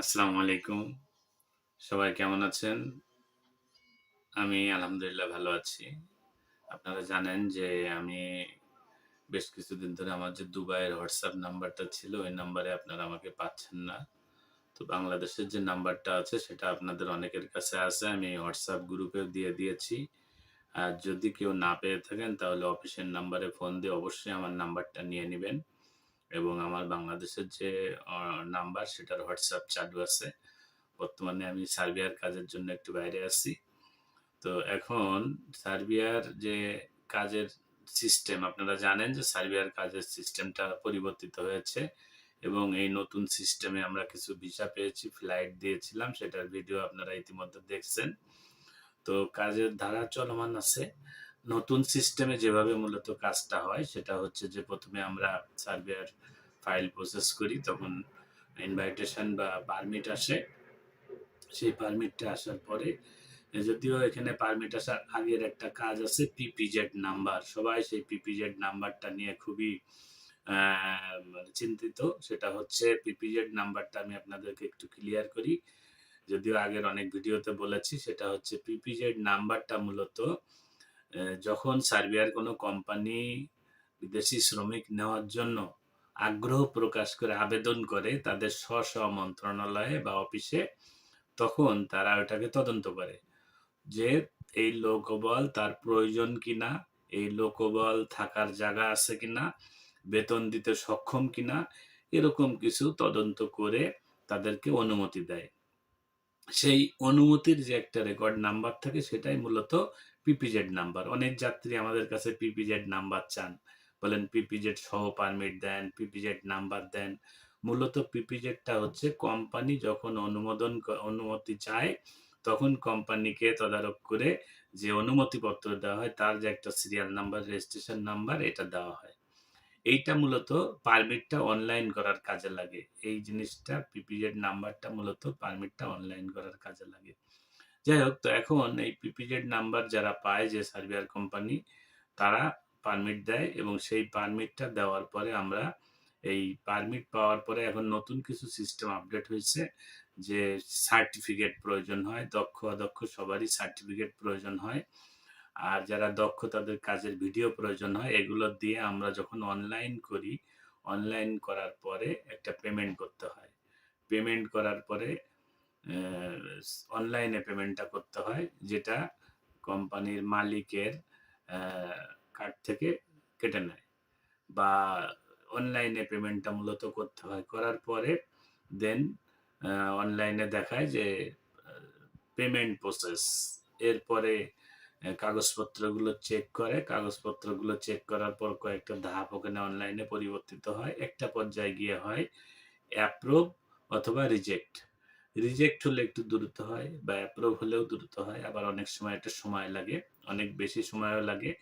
আসসালামু আলাইকুম। সবাই কেমন আছেন? আমি আলহামদুলিল্লাহ ভালো আছি। আপনারা জানেন যে আমি বেশ কিছুদিন ধরে আমার যে দুবাইয়ের হোয়াটসঅ্যাপ নাম্বারটা ছিল, ওই নাম্বারে আপনারা আমাকে পাচ্ছেন না। তো বাংলাদেশের যে নাম্বারটা আছে, সেটা আপনাদের অনেকের কাছে আছে। আমি হোয়াটসঅ্যাপ গ্রুপেও দিয়ে দিয়েছি। আর যদি কেউ না পেয়ে থাকেন, তাহলে অফিসের নাম্বারে ফোন দিয়ে অবশ্যই আমার নাম্বারটা নিয়ে নিবেন। এবং আমার বাংলাদেশের যে নাম্বার সেটার হোয়াটসঅ্যাপ চালু আছে। বর্তমানে আমি সার্বিয়ার কাজের জন্য একটু বাইরে আছি। তো এখন সার্বিয়ার যে কাজের সিস্টেম আপনারা জানেন যে সার্বিয়ার কাজের সিস্টেমটা পরিবর্তিত হয়েছে এবং এই নতুন সিস্টেমে আমরা কিছু ভিসা পেয়েছি, ফ্লাইট দিয়েছিলাম সেটার ভিডিও আপনারা ইতিমধ্যে দেখছেন। তো কাজের ধারা চলমান আছে। নতুন সিস্টেমে যেভাবে মূলত কাজটা হয়, সেটা হচ্ছে যে প্রথমে আমরা সার্বিয়ার ফাইল প্রসেস করি, তখন ইনভাইটেশন বা পারমিট আসে। সেই পারমিটটা আসার পরে, যদিও এখানে পারমিট আসার আগের একটা কাজ আছে পিপিজেড নাম্বার। সবাই সেই পিপিজেড নাম্বারটা নিয়ে খুবই মানে চিন্তিত। সেটা হচ্ছে পিপিজেড নাম্বারটা আমি আপনাদেরকে একটু ক্লিয়ার করি। যদিও আগের অনেক ভিডিওতে বলেছি, সেটা হচ্ছে পিপিজেড নাম্বারটা মূলত যখন সার্বিয়ার কোনো কোম্পানি বিদেশি শ্রমিক নেওয়ার জন্য আগ্রহ প্রকাশ করে আবেদন করে তাদের স্ব, স্ব মন্ত্রণালয়ে বা অফিসে তখন তারা ওটাকে তদন্ত করে। যে এই লোকবল তার প্রয়োজন কিনা, এই লোকবল থাকার জায়গা আছে কিনা, বেতন দিতে সক্ষম কিনা এরকম কিছু তদন্ত করে তাদেরকে অনুমতি দেয়। সেই অনুমতির যে একটা রেকর্ড নাম্বার থাকে সেটাই মূলত পিপিজেড নাম্বার। অনেক যাত্রী আমাদের কাছে পিপিজেড নাম্বার চান। বলেন পিপিজেড সহ পারমিট দেন, পিপিজেড নাম্বার দেন। মূলত পিপিজেডটা হচ্ছে কোম্পানি যখন অনুমোদন অনুমতি চায় তখন কোম্পানিকে তদারক করে যে অনুমতিপত্র দেওয়া হয় তার যে একটা সিরিয়াল নাম্বার, রেজিস্ট্রেশন নাম্বার এটা দেওয়া হয়। এইটা মূলত পারমিটটা অনলাইন করার কাজে লাগে। এই জিনিসটা পিপিজেড নাম্বারটা মূলত পারমিটটা অনলাইন করার কাজে লাগে। যাই হোক তো এখন এই পিপিজেড নাম্বার যারা পায় যে সার্বিয়ার কোম্পানি তারা পারমিট দেয় এবং সেই পারমিটটা দেওয়ার পরে আমরা এই পারমিট পাওয়ার পরে এখন নতুন কিছু সিস্টেম আপডেট হয়েছে যে সার্টিফিকেট প্রয়োজন হয়। দক্ষ অদক্ষ সবারই সার্টিফিকেট প্রয়োজন হয়। আর যারা দক্ষ তাদের কাজের ভিডিও প্রয়োজন হয়। এগুলো দিয়ে আমরা যখন অনলাইন করি, অনলাইন করার পরে একটা পেমেন্ট করতে হয়। পেমেন্ট করার পরে অনলাইনে পেমেন্টটা করতে হয়, যেটা কোম্পানির মালিকের কার্ড থেকে কেটে নেয়। বা অনলাইনে পেমেন্টটা মূলত করতে হয়। করার পরে দেন অনলাইনে দেখায় যে পেমেন্ট প্রসেস। এরপরে কাগজপত্রগুলো চেক করে। কাগজপত্রগুলো চেক করার পর কয়েকটা ধাপ ওখানে অনলাইনে পরিবর্তিত হয়। একটা পর্যায়ে গিয়ে হয় অ্যাপ্রুভ অথবা রিজেক্ট। রিজেক্ট হলে একটু দ্রুত হয় বা অ্যাপ্রুভ হলেও দ্রুত হয়। আবার অনেক সময় একটা সময় লাগে। অনেক বেশি সময়ও লাগে।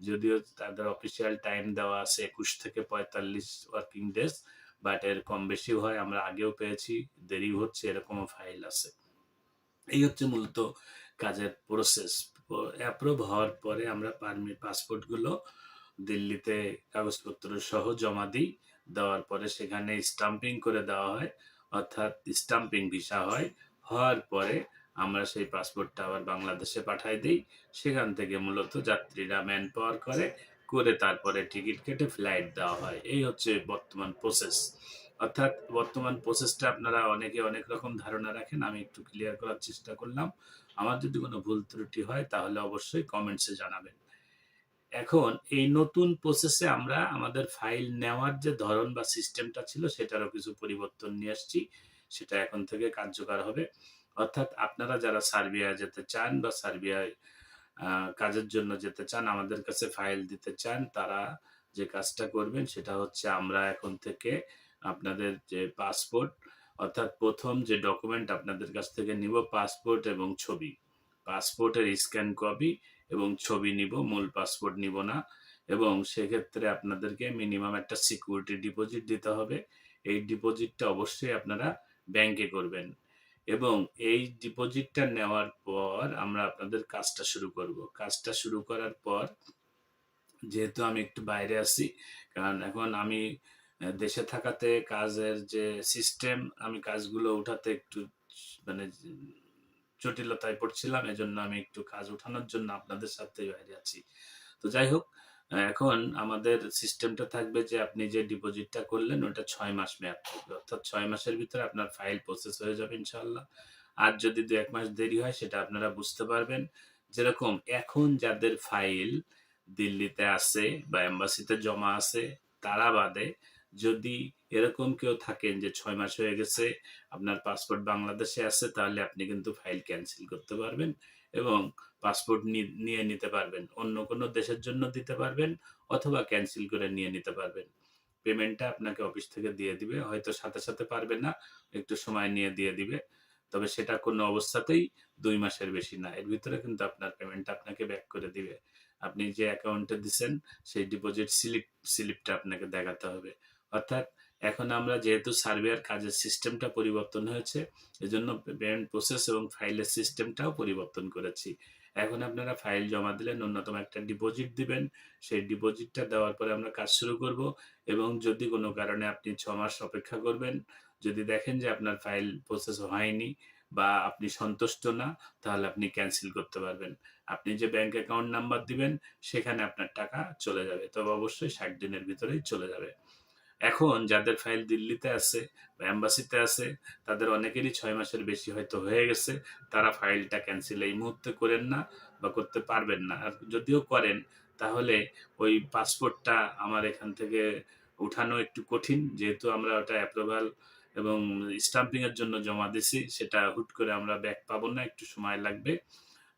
যদিও তাদের অফিসিয়াল টাইম দেওয়া আছে ২১ থেকে ৪৫ ওয়ার্কিং ডেজ বাট এর কম বেশি হয়। আমরা আগেও পেয়েছি, দেরিও হচ্ছে এরকমও ফাইল আছে। এই হচ্ছে মূলত কাজের প্রসেস। অ্যাপ্রুভ হওয়ার পরে আমরা পারমি পাসপোর্টগুলো দিল্লিতে কাগজপত্র সহ জমা দিই। দেওয়ার পরে সেখানে স্টাম্পিং করে দেওয়া হয়। অর্থাৎ স্টাম্পিং ভিসা হয়। হওয়ার পরে আমরা সেই পাসপোর্টটা আবার বাংলাদেশে পাঠায় দিই সেখান থেকে মূলত যাত্রীরা ম্যান পাওয়ার করে, করে তারপরে টিকিট কেটে ফ্লাইট দেওয়া হয়। এই হচ্ছে বর্তমান প্রসেস। অর্থাৎ বর্তমান প্রসেসটা আপনারা অনেকে অনেক রকম ধারণা রাখেন। আমি একটু ক্লিয়ার করার চেষ্টা করলাম। আমার যদি কোনো ভুল ত্রুটি হয় তাহলে অবশ্যই কমেন্টসে জানাবেন। এখন এই নতুন প্রসেসে আমরা আমাদের ফাইল নেওয়ার যে ধরন বা সিস্টেমটা ছিল সেটারও কিছু পরিবর্তন নিয়ে আসছি। সেটা এখন থেকে কার্যকর হবে। অর্থাৎ আপনারা যারা সার্বিয়ায় যেতে চান বা সার্বিয়ায় কাজের জন্য যেতে চান, আমাদের কাছে ফাইল দিতে চান, তারা যে কাজটা করবেন সেটা হচ্ছে আমরা এখন থেকে আপনাদের যে পাসপোর্ট অর্থাৎ প্রথম যে ডকুমেন্ট আপনাদের কাছ থেকে নিব পাসপোর্ট এবং ছবি। পাসপোর্টের স্ক্যান কপি এবং ছবি নিব, মূল পাসপোর্ট নিব না। এবং সেক্ষেত্রে আপনাদেরকে মিনিমাম একটা সিকিউরিটি ডিপোজিট দিতে হবে। এই ডিপোজিটটা অবশ্যই আপনারা ব্যাংকে করবেন। এবং এই ডিপোজিটটা নেওয়ার পর আমরা আপনাদের কাজটা শুরু করব। কাজটা শুরু করার পর যেহেতু আমি একটু বাইরে আছি, কারণ এখন আমি দেশে থাকাতে কাজের যে সিস্টেম আমি কাজগুলো উঠাতে একটু মানে জটিলতায় পড়ছিলাম। এজন্য আমি একটু কাজ উঠানোর জন্য আপনাদের সাথে বাইরে আছি। তো যাই হোক, এখন আমাদের সিস্টেমটা থাকবে যে আপনি যে ডিপোজিটটা করলেন ওটা ৬ মাস মেয়াদ থাকবে। অর্থাৎ ছয় মাসের ভিতরে আপনার ফাইল প্রসেস হয়ে যাবে ইনশাল্লাহ আর যদি ২-১ মাস দেরি হয় সেটা আপনারা বুঝতে পারবেন। যেরকম এখন যাদের ফাইল দিল্লিতে আছে বা এম্বাসিতে জমা আছে তারা বাদে যদি এরকম কেউ থাকেন যে ছয় মাস হয়ে গেছে, আপনার পাসপোর্ট বাংলাদেশে আছে তাহলে আপনি কিন্তু ফাইল ক্যান্সেল করতে পারবেন এবং পাসপোর্ট নিয়ে নিতে পারবেন। অন্য কোনো দেশের জন্য দিতে পারবেন অথবা ক্যান্সেল করে নিয়ে নিতে পারবেন। পেমেন্টটা আপনাকে অফিস থেকে দিয়ে দিবে। হয়তো সাথে, সাথে পারবে না, একটু সময় নিয়ে দিয়ে দিবে। তবে সেটা কোনো অবস্থাতেই দুই মাসের বেশি না। এর ভিতরে কিন্তু আপনার পেমেন্টটা আপনাকে ব্যাক করে দিবে। আপনি যে অ্যাকাউন্টে দিছেন সেই ডিপোজিট স্লিপ স্লিপটা আপনাকে দেখাতে হবে। অর্থাৎ এখন আমরা যেহেতু সার্ভেয়ার কাজের সিস্টেমটা পরিবর্তন হয়েছে, এজন্য পেমেন্ট প্রসেস এবং ফাইলের সিস্টেমটাও পরিবর্তন করেছি। এখন আপনারা ফাইল জমা দিলে ন্যূনতম একটা ডিপোজিট দিবেন। সেই ডিপোজিটটা দেওয়ার পরে আমরা কাজ শুরু করব এবং যদি কোনো কারণে আপনি ছ মাস অপেক্ষা করবেন, যদি দেখেন যে আপনার ফাইল প্রসেস হয়নি বা আপনি সন্তুষ্ট না, তাহলে আপনি ক্যান্সেল করতে পারবেন। আপনি যে ব্যাংক অ্যাকাউন্ট নাম্বার দিবেন সেখানে আপনার টাকা চলে যাবে। তবে অবশ্যই ৬০ দিনের ভিতরেই চলে যাবে। এখন যাদের ফাইল দিল্লিতে আছে বা এম্বাসিতে আছে তাদের অনেকেরই ছয় মাসের বেশি হয়তো হয়ে গেছে। তারা ফাইলটা ক্যান্সেল এই মুহূর্তে করেন না বা করতে পারবেন না। আর যদিও করেন তাহলে ওই পাসপোর্টটা আমার এখান থেকে উঠানো একটু কঠিন। যেহেতু আমরা ওটা অ্যাপ্রুভাল এবং স্টাম্পিং এর জন্য জমা দিছি সেটা হুট করে আমরা ব্যাক পাবো না, একটু সময় লাগবে।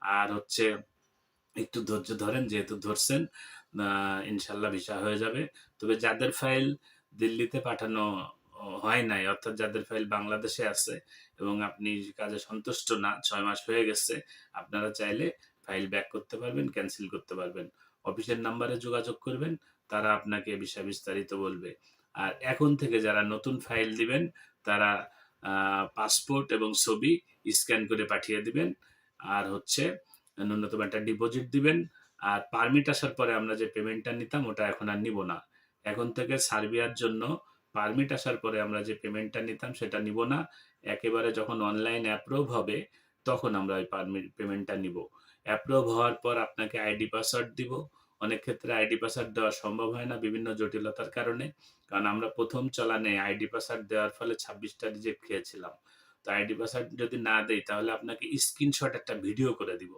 আর হচ্ছে একটু ধৈর্য ধরেন যেহেতু ধরছেন ইনশাল্লাহ ভিসা হয়ে যাবে। তবে যাদের ফাইল দিল্লিতে পাঠানো হয় নাই অর্থাৎ যাদের ফাইল বাংলাদেশে আছে এবং আপনি কাজে সন্তুষ্ট না, ছয় মাস হয়ে গেছে, আপনারা চাইলে ফাইল ব্যাক করতে পারবেন, ক্যান্সেল করতে পারবেন। অফিসের নাম্বারে যোগাযোগ করবেন, তারা আপনাকে বিষয়ে বিস্তারিত বলবে। আর এখন থেকে যারা নতুন ফাইল দিবেন তারা পাসপোর্ট এবং ছবি স্ক্যান করে পাঠিয়ে দিবেন। আর হচ্ছে ন্যূনতম একটা ডিপোজিট দিবেন। আর পারমিট আসার পরে আমরা যে পেমেন্টটা নিতাম ওটা এখন আর নিব না। এখন থেকে সার্বিয়ার জন্য পারমিট আসার পরে আমরা যে পেমেন্টটা নিতাম সেটা নিব না। একেবারে যখন অনলাইন অ্যাপ্রুভ হবে, তখন আমরা ওই পারমিট পেমেন্টটা নিব। অ্যাপ্রুভ হওয়ার পর আপনাকে আইডি পাসওয়ার্ড দিব। অনেক ক্ষেত্রে আইডি পাসওয়ার্ড দেওয়া সম্ভব হয় না বিভিন্ন জটিলতার কারণে। কারণ আমরা ১ম চলানে আইডি পাসওয়ার্ড দেওয়ার ফলে ২৬ টা রিজেক্ট খেয়েছিলাম। তো আইডি পাসওয়ার্ড যদি না দেই, তাহলে আপনাকে স্ক্রিনশট একটা ভিডিও করে দিব।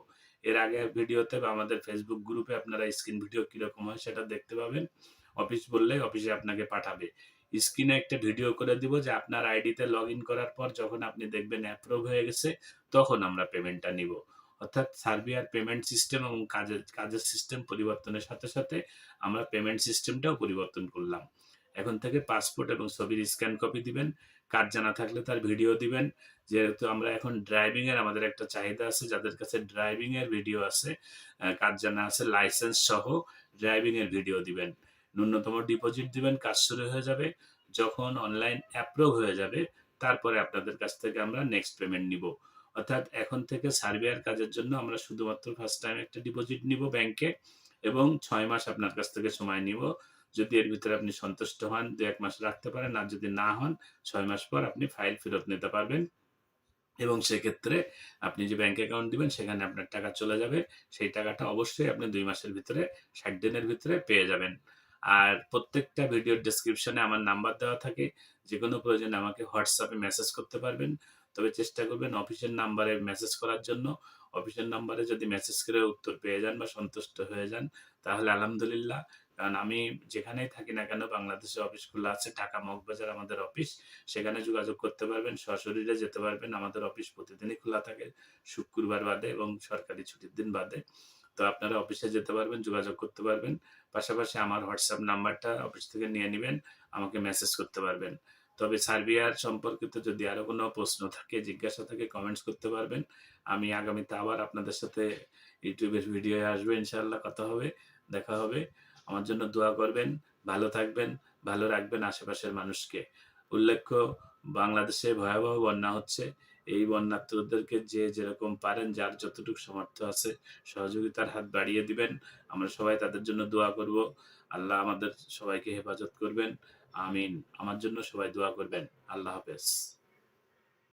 এর আগে ভিডিওতে বা আমাদের ফেসবুক গ্রুপে আপনারা স্ক্রিন ভিডিও কীরকম হয় সেটা দেখতে পাবেন। অফিস বললেই অফিসে আপনাকে পাঠাবে। স্ক্রিনে একটা ভিডিও করে দিব যে আপনার আইডিতে লগইন করার পর যখন আপনি দেখবেন অ্যাপ্রুভ হয়ে গেছে তখন আমরা পেমেন্টটা নিব। অর্থাৎ সার্বিয়ার পেমেন্ট সিস্টেম এবং কাজের কাজের সিস্টেম পরিবর্তনের সাথে, সাথে আমরা পেমেন্ট সিস্টেমটাও পরিবর্তন করলাম। এখন থেকে পাসপোর্ট এবং ছবির স্ক্যান কপি দিবেন। কার্ড জানা থাকলে তার ভিডিও দিবেন। যেহেতু আমরা এখন ড্রাইভিং এর আমাদের একটা চাহিদা আছে যাদের কাছে ড্রাইভিং এর ভিডিও আছে, কার্ড জানা আছে, লাইসেন্স সহ ড্রাইভিং এর ভিডিও দিবেন। ন্যূনতম ডিপোজিট দিবেন, কাজ শুরু হয়ে যাবে। যখন অনলাইন অ্যাপ্রুভ হয়ে যাবে তারপরে আপনাদের কাছ থেকে আমরা নেক্সট পেমেন্ট নিব। অর্থাৎ এখন থেকে সার্বিয়ার কাজের জন্য আমরা শুধুমাত্র ফার্স্ট টাইম একটা ডিপোজিট নিব ব্যাংকে এবং ছয় মাস আপনার কাছ থেকে সময় নিব। যদি এর ভিতরে আপনি সন্তুষ্ট হন ২-১ মাস রাখতে পারেন। আর যদি না হন ছয় মাস পর আপনি ফাইল ফেরত নিতে পারবেন। এবং সেক্ষেত্রে আপনি যে ব্যাংক অ্যাকাউন্ট দিবেন সেখানে আপনার টাকা চলে যাবে। সেই টাকাটা অবশ্যই আপনি দুই মাসের ভিতরে ৬০ দিনের ভিতরে পেয়ে যাবেন। আর প্রত্যেকটা ভিডিওর ডেসক্রিপশনে আমার নাম্বার দেওয়া থাকে। যেকোনো প্রয়োজনে আমাকে হোয়াটসঅ্যাপে মেসেজ করতে পারবেন। তবে চেষ্টা করবেন অফিসের নাম্বারে মেসেজ করার জন্য। অফিসের নাম্বারে যদি মেসেজ করে উত্তর পেয়ে যান বা সন্তুষ্ট হয়ে যান তাহলে আলহামদুলিল্লাহ। কারণ আমি যেখানেই থাকি না কেন বাংলাদেশে অফিস খোলা আছে। ঢাকা মগবাজার আমাদের অফিস। সেখানে যোগাযোগ করতে পারবেন, সশরীরে যেতে পারবেন। আমাদের অফিস প্রতিদিনই খোলা থাকে শুক্রবার বাদে এবং সরকারি ছুটির দিন বাদে। তো আপনারা অফিসে যেতে পারবেন, যোগাযোগ করতে পারবেন। পাশাপাশি আমার হোয়াটসঅ্যাপ নাম্বারটা অফিস থেকে নিয়ে নিবেন। আমাকে মেসেজ করতে পারবেন। তবে সার্বিয়ার সম্পর্কিত যদি আরও কোনো প্রশ্ন থাকে, জিজ্ঞাসা থাকে কমেন্টস করতে পারবেন। আমি আগামীতে আবার আপনাদের সাথে ইউটিউবের ভিডিও আসবে ইনশাআল্লাহ কথা হবে, দেখা হবে। আমার জন্য দোয়া করবেন, ভালো থাকবেন, ভালো রাখবেন আশেপাশের মানুষকে। উল্লেখ্য বাংলাদেশে ভয়াবহ বন্যা হচ্ছে। এই বন্যার্থদেরকে যে যেরকম পারেন, যার যতটুকু সামর্থ্য আছে, সহযোগিতার হাত বাড়িয়ে দিবেন। আমরা সবাই তাদের জন্য দোয়া করব। আল্লাহ আমাদের সবাইকে হেফাজত করবেন। আমিন। আমার জন্য সবাই দোয়া করবেন। আল্লাহ হাফেজ।